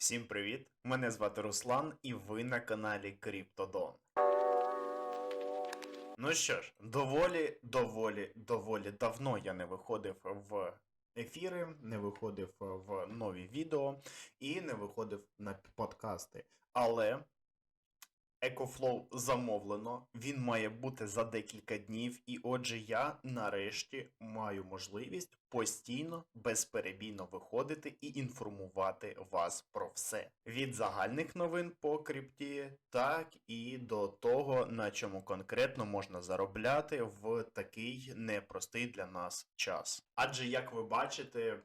Всім привіт! Мене звати Руслан, і ви на каналі Криптодон. Ну що ж, доволі, доволі, доволі давно я не виходив в ефіри, не виходив в нові відео і не виходив на подкасти. Але EcoFlow замовлено, він має бути за декілька днів, і отже, я нарешті маю можливість постійно, безперебійно виходити і інформувати вас про все. Від загальних новин по крипті, так і до того, на чому конкретно можна заробляти в такий непростий для нас час. Адже, як ви бачите,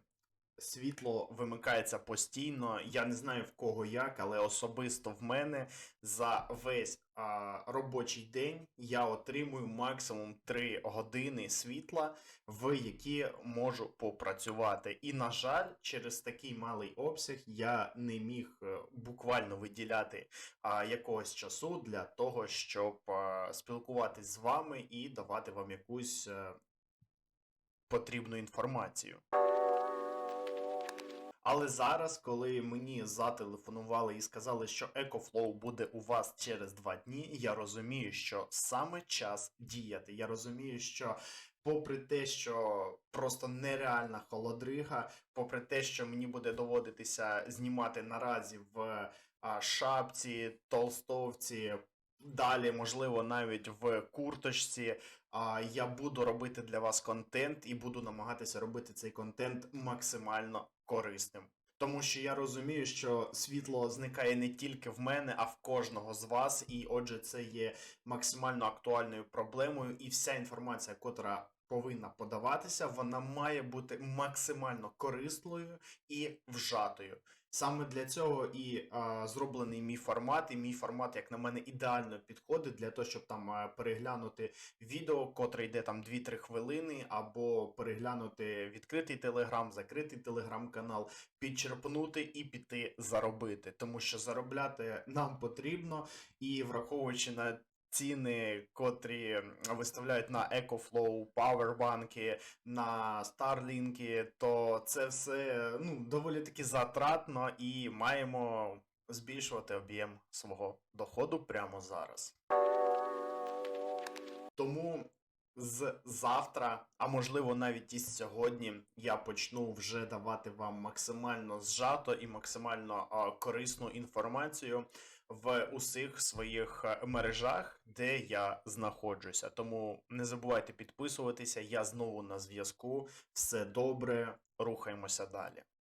світло вимикається постійно. Я не знаю в кого як, але особисто в мене за весь а, робочий день я отримую максимум 3 години світла, в які можу попрацювати. І, на жаль, через такий малий обсяг я не міг е, буквально виділяти а, якогось часу для того, щоб а, спілкуватись з вами і давати вам якусь е, потрібну інформацію. Але зараз, коли мені зателефонували і сказали, що EcoFlow буде у вас через два дні, я розумію, що саме час діяти. Я розумію, що попри те, що просто нереальна холодрига, попри те, що мені буде доводитися знімати наразі в шапці, толстовці. Далі, можливо, навіть в курточці, а, я буду робити для вас контент і буду намагатися робити цей контент максимально корисним. Тому що я розумію, що світло зникає не тільки в мене, а в кожного з вас. І отже, це є максимально актуальною проблемою, і вся інформація, котра повинна подаватися, вона має бути максимально корисною і вжатою. Саме для цього і а, зроблений мій формат, і мій формат, як на мене, ідеально підходить для того, щоб там переглянути відео, котре йде там 2-3 хвилини, або переглянути відкритий телеграм, закритий телеграм-канал, підчерпнути і піти заробити. Тому що заробляти нам потрібно, і враховуючи на ціни, котрі виставляють на EcoFlow, Powerbank, на Starlink, то це все ну, доволі таки затратно і маємо збільшувати об'єм свого доходу прямо зараз. Тому з завтра, а можливо навіть із сьогодні, я почну вже давати вам максимально зжато і максимально а, корисну інформацію в усіх своїх е, мережах, де я знаходжуся. Тому не забувайте підписуватися. Я знову на зв'язку. Все добре, рухаємося далі.